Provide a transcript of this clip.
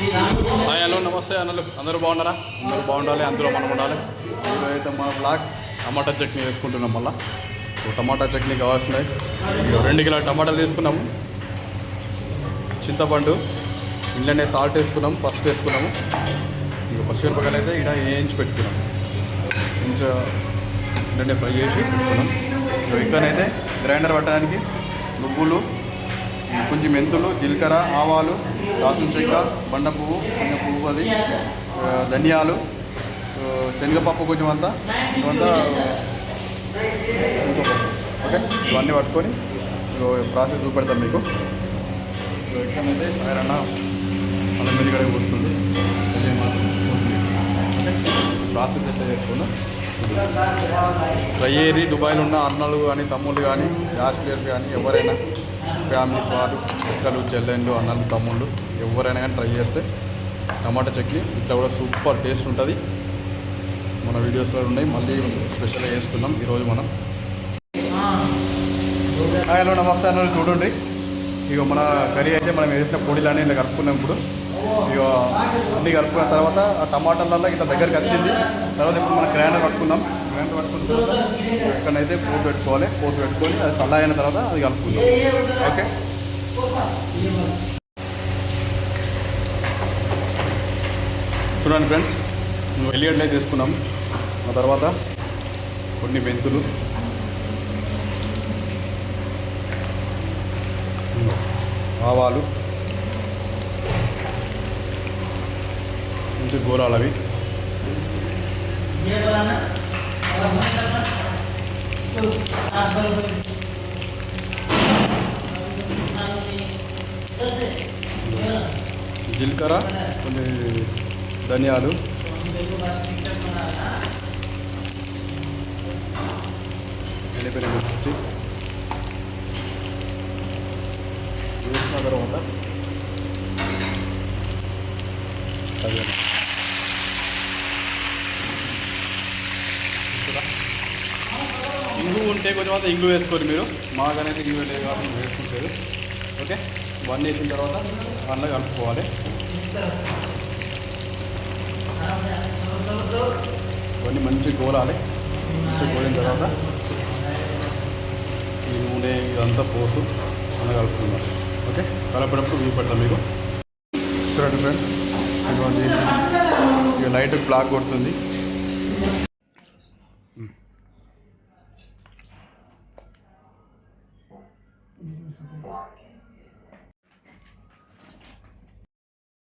Hi hello నమస్తే అన్నలు అందరూ బాగున్నారా? అందరూ బాగుండాలి అందరూ మనం ఉండాలి ఈరోజు అయితే మన బ్లాక్స్ టమాటా చట్నీ వేసుకుంటున్నాం మళ్ళీ. టమాటా చట్నీ కావాల్సినవి రెండు కిలో టమాటాలు తీసుకున్నాము. చింతపండు ఇంట్లోనే సాల్ట్ వేసుకున్నాం పసుపు వేసుకున్నాము. ఇక పచ్చిమిరపకాయలు అయితే ఇక్కడ వేయించి పెట్టుకున్నాం. కొంచెం ఇంట్లోనే ఫ్రై చేసి పెట్టుకున్నాం. ఇక ఇక్కడనైతే గ్రైండర్ పట్టడానికి నువ్వులు కొంచెం మెంతులు జీలకర్ర ఆవాలు దాల్చిన చెక్క బండ పువ్వు కొంచెం పువ్వు అది ధనియాలు శనగపప్పు కొంచెం అంతా ఇవంతా ఓకే ఇవన్నీ పట్టుకొని ప్రాసెస్ చూపెడతాం మీకు. ఎక్కడైతే ఆయన మనం వెల్లిగడ్డ వస్తుంది ప్రాసెస్ ఎట్లా చేసుకుందాం? ఏరి దుబాయ్లో ఉన్న అన్నలు కానీ తమ్ముళ్ళు కానీ యాస్టర్స్ కానీ ఎవరైనా ఫ్యామిలీస్ వారు అక్కలు చెల్లెళ్ళు అన్నలు తమ్ముళ్ళు ఎవరైనా కానీ ట్రై చేస్తే టమాటా చట్నీ ఇట్లా కూడా సూపర్ టేస్ట్ ఉంటుంది. మన వీడియోస్లో ఉన్నాయి. మళ్ళీ స్పెషల్గా చేస్తున్నాం. ఈరోజు మనం హాయ్ హలో నమస్తే అన్న చూడండి. ఇక మన కర్రీ అయితే మనం వేసిన పొడిలన్నీ ఇలా కలుపుకున్నాం ఇప్పుడు. ఇక అన్నీ కలుపుకున్న తర్వాత ఆ టమాటాలల్లో ఇట్లా దగ్గరికి వచ్చింది. తర్వాత ఇప్పుడు మనం గ్రైండర్ పట్టుకుందాం గ్రైండర్ పట్టుకున్న తర్వాత ఎక్కడైతే పోటు పెట్టుకోవాలి. పోటు పెట్టుకొని అది చల్ల అయిన తర్వాత అది కలుపుకుందాం. ఓకే? చూడండి ఫ్రెండ్స్ ఎల్లిగడ్డలు తీసుకున్నాం ఆ తర్వాత కొన్ని మెంతులు. ఆవాలు. మంచి గోరాలవి అవి. జీలకర్ర కొన్ని ధనియాలు. ఎల్లిపాయ మిర్చి వేసిన తర్వాత అదే ఇంగు ఉంటే కొంచెం అంతా ఇంగు వేసుకోరు మీరు. మాకనేది ఇంగు లేదు కాబట్టి ఇంగు వేసుకుంటారు. ఓకే? వన్ వేసిన తర్వాత అందులో కలుపుకోవాలి. ఇవన్నీ మంచిగా గోలాలి. మంచిగా గోలిన తర్వాత ఈ నూనె ఇదంతా పోసు అన్న కలుపుకుందాం. ఓకే? కలపేటప్పుడు వ్యూ పెడతాం మీకు? చూడండి ఫ్రెండ్స్ ఇక లైట్ బ్లాక్ కొడుతుంది. Christ.